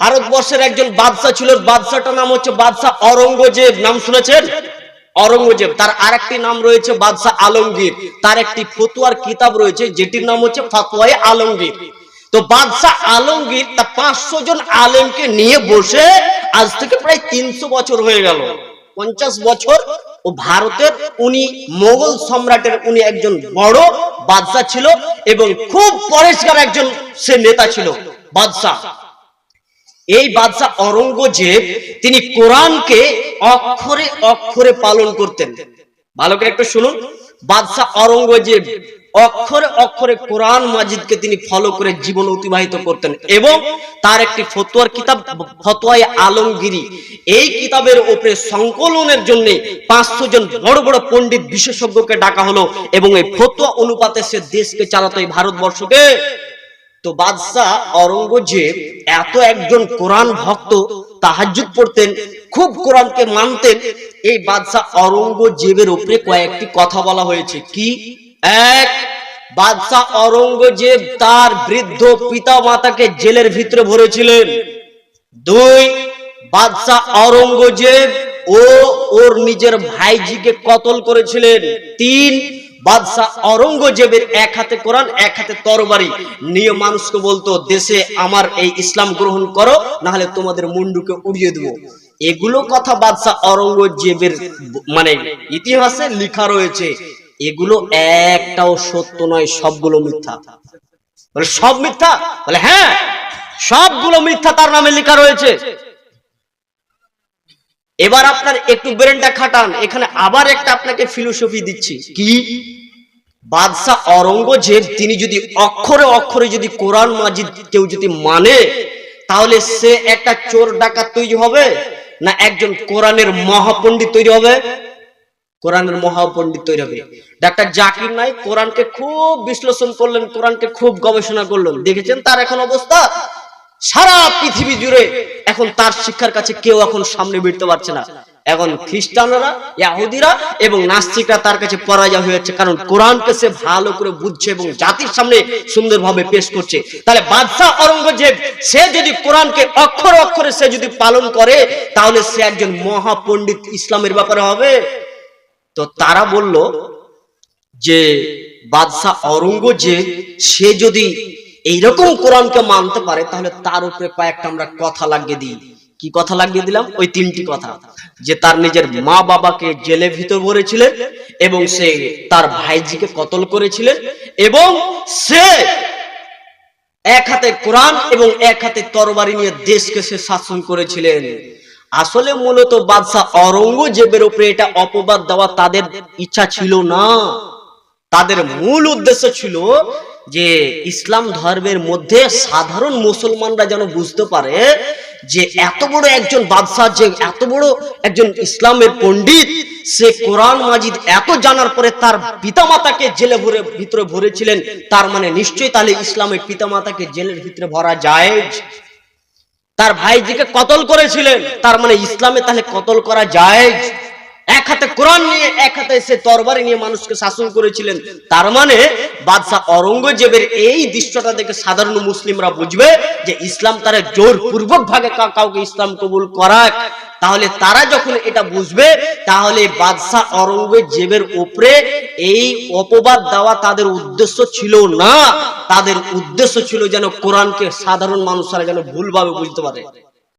ভারতবর্ষের একজন বাদশা ছিল বাদশাটার নাম হচ্ছে বাদশা অরঙ্গজেব। নাম শুনেছেন? অরঙ্গজেব। তার আরেকটি নাম রয়েছে বাদশা আলমগীর। তার একটি ফতুয়ার কিতাব রয়েছে, যেটির নাম হচ্ছে ফাতোয়াই আলমগীর। তো বাদশাহ আলমগীর তা পাঁচশো জন আলেমকে নিয়ে বসে আজ থেকে প্রায় তিনশো বছর হয়ে গেল। পঞ্চাশ বছর ও ভারতের উনি মোগল সম্রাটের উনি একজন বড় বাদশাহ ছিল এবং খুব পরিষ্কার একজন সে নেতা ছিল, বাদশাহ। এই বাদশাহ অরঙ্গজেব তিনি কোরআনকে অক্ষরে অক্ষরে পালন করতেন। ভালো করে একটু শুনুন। বাদশাহ অরঙ্গজেব অক্ষরে অক্ষরে কোরআন মাজিদকে তিনি ফলো করে জীবন অতিবাহিত করতেন এবং তার একটি ফতোয়ার কিতাব, ফতোয়ায় আলমগিরি। এই কিতাবের উপরে সংকলনের জন্য পাঁচশো জন বড় বড় পণ্ডিত বিশেষজ্ঞকে ডাকা হলো এবং এই ফতোয়া অনুপাতে সে দেশকে চালাতো এই ভারতবর্ষকে। তো বাদশাহ অরঙ্গজেব এত একজন কোরআন ভক্ত, তাহাজ্জুদ পড়তেন, খুব কোরআনকে মানতেন। এই বাদশাহ অরঙ্গজেবের উপরে কয়েকটি কথা বলা হয়েছে। কি? এক, বাদশাহ অরঙ্গজেব তার বৃদ্ধ পিতা মাতাকে জেলের ভিতরে ভরেছিলেন। দুই, বাদশাহ অরঙ্গজেব ও ওর নিজের ভাইজিকে কতল করেছিলেন। তিন বাদশাহ অরঙ্গজেবের এক হাতে কোরআন, এক হাতে তরবারি। নিয়ে মানুষকে বলতো, দেশে আমার এই ইসলাম গ্রহণ করো না হলে তোমাদের মুন্ডুকে উড়িয়ে দেবো। এগুলো কথা বাদশাহ অরঙ্গজেবের মানে ইতিহাসে লেখা রয়েছে। এগুলো একটাও সত্য নয়, সবগুলো মিথ্যা। সব মিথ্যা? বলে হ্যাঁ সবগুলো মিথ্যা তার নামে লেখা রয়েছে। এবার আপনার একটু ব্রেনটা খাটান। এখানে আবার একটা আপনাকে ফিলোসফি দিচ্ছি। কি? বাদশাহ অরঙ্গজেব তিনি যদি অক্ষরে অক্ষরে যদি কোরআন মাজিদ কেউ যদি মানে তাহলে সে একটা চোর ডাকাত তৈরি হবে না একজন কোরআনের মহাপণ্ডিত তৈরি হবে? কোরআনের মহাপণ্ডিত তৈরি হবে। ডাক্তার জাকির নাই কোরআনকে খুব বিশ্লেষণ করলেন, কোরআনকে খুব গবেষণা করলেন। দেখেছেন তার এখন অবস্থা? সারা পৃথিবী জুড়ে এখন তার শিক্ষার কাছে কেউ এখন সামনে বেরতে পারছে না। এখন খ্রিস্টানরা, ইয়াহুদিরা এবং নাস্তিকরা তার কাছে পরাজয় হয়ে যাচ্ছে। কারণ কোরআনকে সে ভালো করে বুঝছে এবং জাতির সামনে সুন্দরভাবে পেশ করছে। তাহলে বাদশাহ অরঙ্গজেব সে যদি কোরআনকে অক্ষর অক্ষরে সে যদি পালন করে, তাহলে সে একজন মহাপণ্ডিত ইসলামের ব্যাপারে হবে। তো তারা বলল যে, বাদশাহ অরঙ্গজেব সে যদি এইরকম কোরআনকে মানতে পারে, তাহলে তার উপরে কয়েকটা আমরা কথা লাগিয়ে দিই। কি কথা লাগিয়ে দিলাম? ওই তিনটি কথা। যে তার নিজের মা বাবাকে জেলে ভিতর ভরেছিলেন এবং সে তার ভাইজিকে কতল করেছিলেন এবং সে এক হাতে কোরআন এবং এক হাতে তরবারি নিয়ে দেশকে সে শাসন করেছিলেন। আসলে মূলত বাদশাহ অরঙ্গজেবের উপরে এটা অপবাদ দেওয়া তাদের ইচ্ছা ছিল না। তাদের মূল উদ্দেশ্য ছিল যে ইসলাম ধর্মের মধ্যে সাধারণ মুসলমানরা যেন বুঝতে পারে যে এত বড় একজন বাদশাহ যে এত বড় একজন ইসলামের পণ্ডিত, সে কোরআন মাজিদ এত জানার পরে তার পিতামাতাকে জেলে ভরে ভিতরে ভরেছিলেন, তার মানে নিশ্চয়ই তাহলে ইসলামের পিতামাতাকে জেলের ভিতরে ভরা যায়। তার ভাইজিকে কতল করেছিলেন, তার মানে ইসলামে তাহলে কতল করা যায়। এক হাতে কোরআন নিয়ে, এক হাতে সে তরবারি নিয়ে মানুষকে শাসন করেছিলেন। তার মানে বাদশাহ অরঙ্গজেবের এই দৃশ্যটা দেখে সাধারণ মুসলিমরা বুঝবে যে ইসলাম তারা জোরপূর্বক কা- কাউকে ইসলাম কবুল করাক। তাহলে তারা যখন এটা বুঝবে, তাহলে বাদশাহ অরঙ্গজেবের উপরে এই অপবাদ দেওয়া তাদের উদ্দেশ্য ছিল না। তাদের উদ্দেশ্য ছিল যেন কোরআনকে সাধারণ মানুষরা যেন ভুলভাবে বুঝতে পারে।